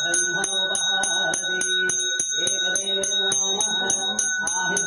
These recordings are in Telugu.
ब्रह्मोपहारदे एकदेव नामः आहि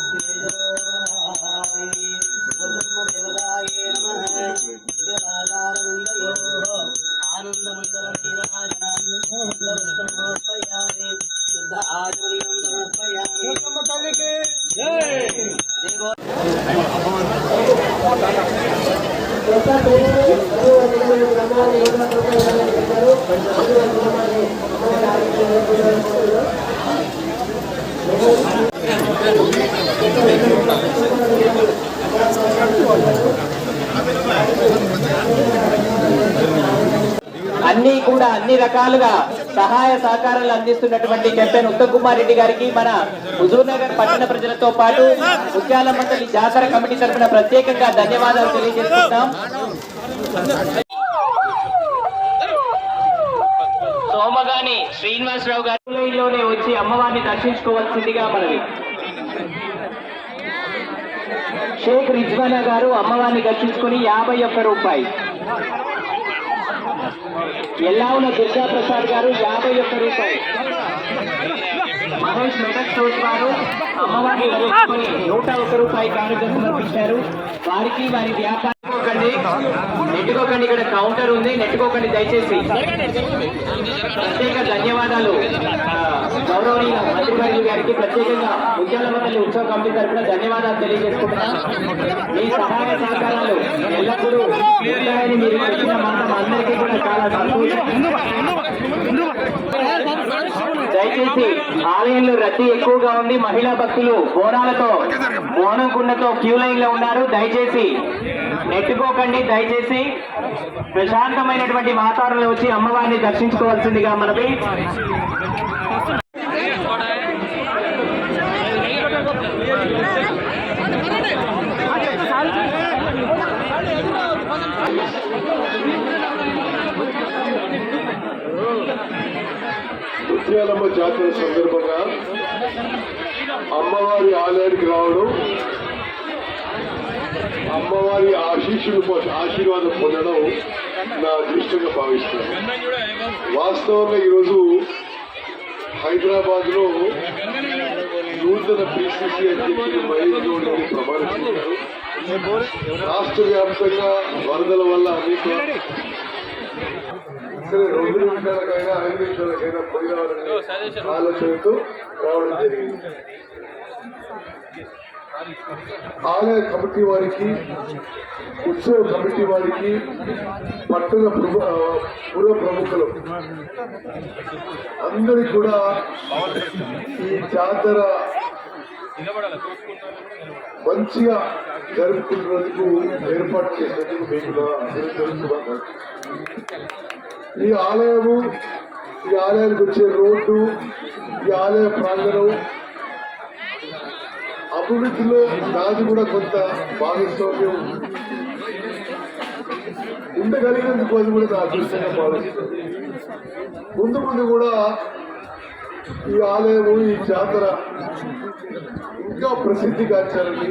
అన్ని కూడా అన్ని రకాలుగా సహాయ సహకారాలు అందిస్తున్నటువంటి కెప్టెన్ ఉత్తమ్ కుమార్ రెడ్డి గారికి మన హుజూర్ నగర్ పట్టణ ప్రజలతో పాటు ముత్యాల మండలి జాతర కమిటీ తరఫున ప్రత్యేకంగా ధన్యవాదాలు తెలియజేస్తున్నాం సోమగాని శ్రీనివాసరావు గారిలోనే వచ్చి అమ్మవారిని దర్శించుకోవాల్సిందిగా మనవి. షేక్ రిజ్వానా గారు అమ్మవారిని దర్శించుకుని యాభై ఒక్క రూపాయి. ఎల్లావుల దుర్గాప్రసాద్ గారు యాభై ఒక్క రూపాయి మహేష్ మెటక్ స్టోర్స్ వారు అమ్మవారిని నూట ఒక్క రూపాయి కానుకలు సమర్పించారు. వారికి వారి వ్యాపారం నెట్టుకోకండి నెట్టుకోకండి ఇక్కడ కౌంటర్ ఉంది. నెట్టుకోకండి దయచేసి ప్రత్యేక ధన్యవాదాలు. గౌరవనీయ మంత్రివర్యులు గారికి ప్రత్యేకంగా ముత్యాల ఉత్సవ కమిటీ తరఫున ధన్యవాదాలు తెలియజేసుకుంటున్నాం మీ సహాయ సహకారాలు ఎల్లప్పుడూ ఉంటాయని మీరు చెప్పిన మాట అందరికీ కూడా చాలా సంతోషం. దయచేసి ఆలయంలో రద్దీ ఎక్కువగా ఉంది. మహిళా భక్తులు బోనాలతో బోనం కుండతో క్యూ లైన్లో ఉన్నారు. దయచేసి నెట్టుకోకండి. దయచేసి ప్రశాంతమైనటువంటి వాతావరణంలో వచ్చి అమ్మవారిని దర్శించుకోవాల్సిందిగా మనది ముత్యాలమ్మ జాతర సందర్భంగా అమ్మవారి ఆలయానికి రావడం అమ్మవారి ఆశీస్సులు ఆశీర్వాదం పొందడం నా అదృష్టంగా భావిస్తున్నాను. వాస్తవంగా ఈరోజు హైదరాబాద్లో నూతన పిసిసి అధ్యక్షుడు మహేష్ గౌడ్ గారి ప్రమాణం రాష్ట్ర వ్యాప్తంగా వరదల వల్ల అనేక సరే రెండు నిమిషాలకైనా ఐదు నిమిషాలకైనా పోయి రావాలనే ఆలోచనతో రావడం జరిగింది. ఆలయ కమిటీ వారికి ఉత్సవ కమిటీ వారికి పట్టణ ప్రభు- ఆ, పుర ప్రముఖులు అందరికి కూడా ఈ జాతర మంచిగా జరుపుకున్నందుకు ఏర్పాటు చేసినందుకు మీకు ఈ ఆలయము ఈ ఆలయానికి వచ్చే రోడ్డు ఈ ఆలయ ప్రాంగణం అభివృద్ధిలో నాది కూడా కొంత భాగస్వామ్యం ఉండగలిగినందుకు అది కూడా నా అదృష్టంగా భావిస్తుంది ముందు ముందు కూడా ఈ ఆలయము ఈ జాతర ఇంకా ప్రసిద్ధి కాచాలని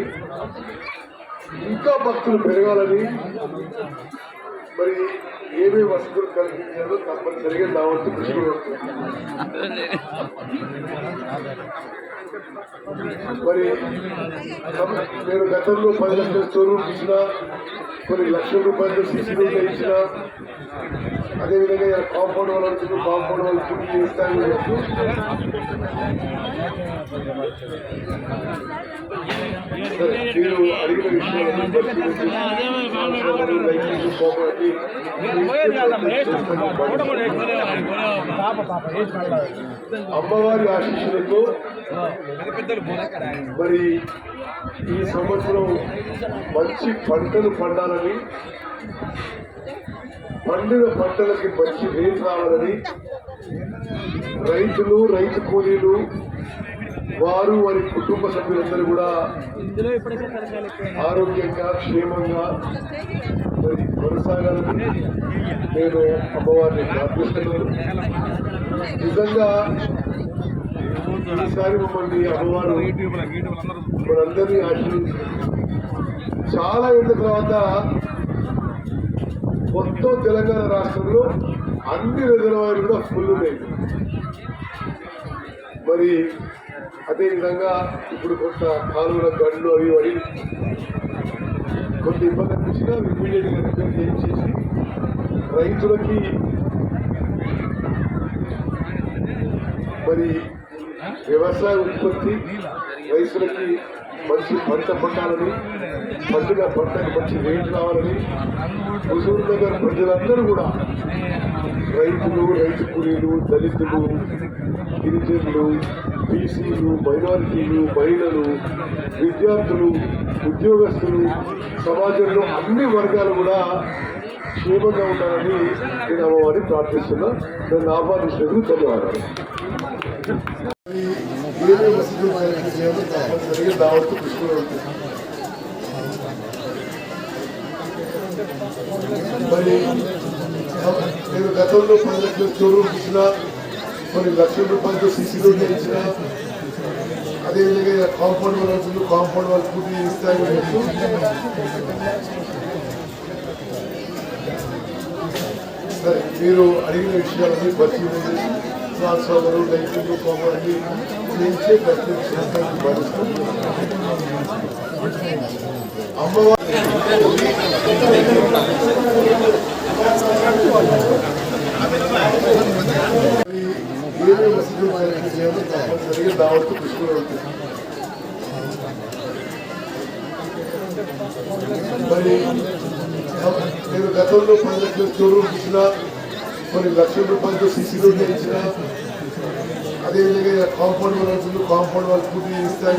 ఇంకా భక్తులు పెరగాలని మరి ఏమేమి వసతులు కల్పించారో తప్పనిసరిగా నా వంతు కృషి మరి నేను గతంలో పది లక్షల చోరు ఇచ్చిన కొన్ని లక్షల రూపాయలు సిసి రోడ్లు ఇచ్చిన అదేవిధంగా ఇలా కాంపౌండ్ వాళ్ళు వచ్చిన కాంపౌండ్ వాళ్ళు పూర్తి చేస్తానని మీరు అడిగిన అమ్మవారి ఆశీస్సులతో మరి ఈ సంవత్సరం మంచి పంటలు పండాలని పండిన పంటలకి మంచి రేటు రావాలని రైతులు రైతు కూలీలు వారు వారి కుటుంబ సభ్యులందరూ కూడా ఆరోగ్యంగా క్షేమంగా మరి కొనసాగాలని నేను అమ్మవారిని ప్రార్థిస్తున్నాను. నిజంగా ఈసారి మమ్మల్ని అమ్మవారు మనందరినీ ఆశీర్వదించారు. చాలా ఏళ్ళ తర్వాత మొత్తం తెలంగాణ రాష్ట్రంలో అన్ని రిజర్వాయర్లు కూడా ఫుల్ ఉన్నాయి. మరి అదేవిధంగా ఇప్పుడు కొంత కాలువల గండ్లు అవి పడి కొంత ఇబ్బంది అనిపించినా ఇమీడియట్గా రిపేర్ చేయించేసి రైతులకి మరి వ్యవసాయ ఉత్పత్తి రైతులకి మంచి పంట పండాలని పండుగ పంటకు మంచి రేట్ రావాలని హుజూర్ నగర్ ప్రజలందరూ కూడా రైతులు రైతు కూలీలు దళితులు గిరిజనులు బీసీలు మైనారిటీలు మహిళలు విద్యార్థులు ఉద్యోగస్తులు సమాజంలో అన్ని వర్గాలు కూడా క్షేమంగా ఉండాలని నేను అమ్మవారిని ప్రార్థిస్తున్నా. నన్ను ఆహ్వానించినందుకు ధన్యవాదాలు. చేయాలి దావత్తు పుష్కరం ఉంటుంది మరి నేను గతంలో పది లక్షల స్టోర్ ఇచ్చిన కొన్ని లక్షల రూపాయలతో సీసీ రోడ్లు ఇచ్చిన అదేవిధంగా కాంపౌండ్ వాళ్ళు అవుతుంది కాంపౌండ్ వాళ్ళు పూర్తి చేస్తాయి సరే మీరు అడిగిన విషయాలన్నీ పరిశీలన చేసి ట్రాన్స్ఫార్మర్ రైతులు ప్రతి అమ్మవారి ఏదో మసీదు చేయాలి తప్పనిసరిగా దావత్తు పుష్కరం ఉంటుంది మరి నేను గతంలో పది లక్షల కొన్ని లక్షల రూపాయలతో సీసీ రోడ్లు ఇచ్చిన అదేవిధంగా కాంపౌండ్ వాళ్ళు అవుతుంది కాంపౌండ్ వాళ్ళు పూర్తి ఇస్తాయి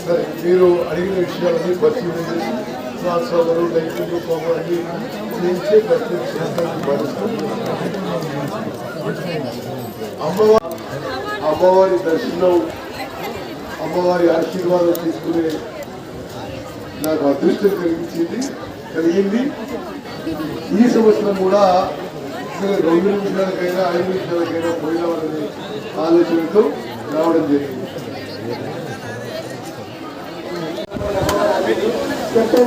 సరే మీరు అడిగిన విషయాలన్నీ పరిశీలన చేసి ట్రాన్స్ఫార్మర్ లైటింగ్ కాంపౌండ్ అన్ని చేయించే అమ్మవారి అమ్మవారి దర్శనం అమ్మవారి ఆశీర్వాదం తీసుకునే నాకు అదృష్టం కలిగించింది కలిగింది. ఈ సంవత్సరం కూడా రెండు నిమిషాలకైనా ఐదు నిమిషాలకైనా పోయినామనే ఆలోచనతో రావడం జరిగింది. చెట్టు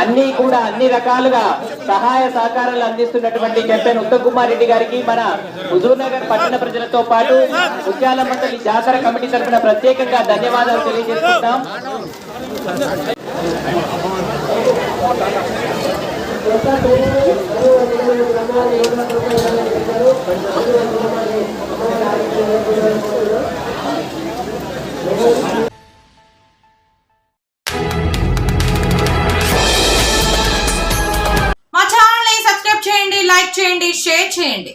అన్ని కూడా అన్ని రకాలుగా సహాయ సహకారాలు అందిస్తున్నటువంటి కెప్టెన్ ఉత్తమ్ కుమార్ రెడ్డి గారికి మన హుజూర్ నగర్ పట్టణ ప్రజలతో పాటు ముత్యాల మండలి జాతర కమిటీ తరఫున ప్రత్యేకంగా ధన్యవాదాలు తెలియజేస్తున్నాం చేయండి.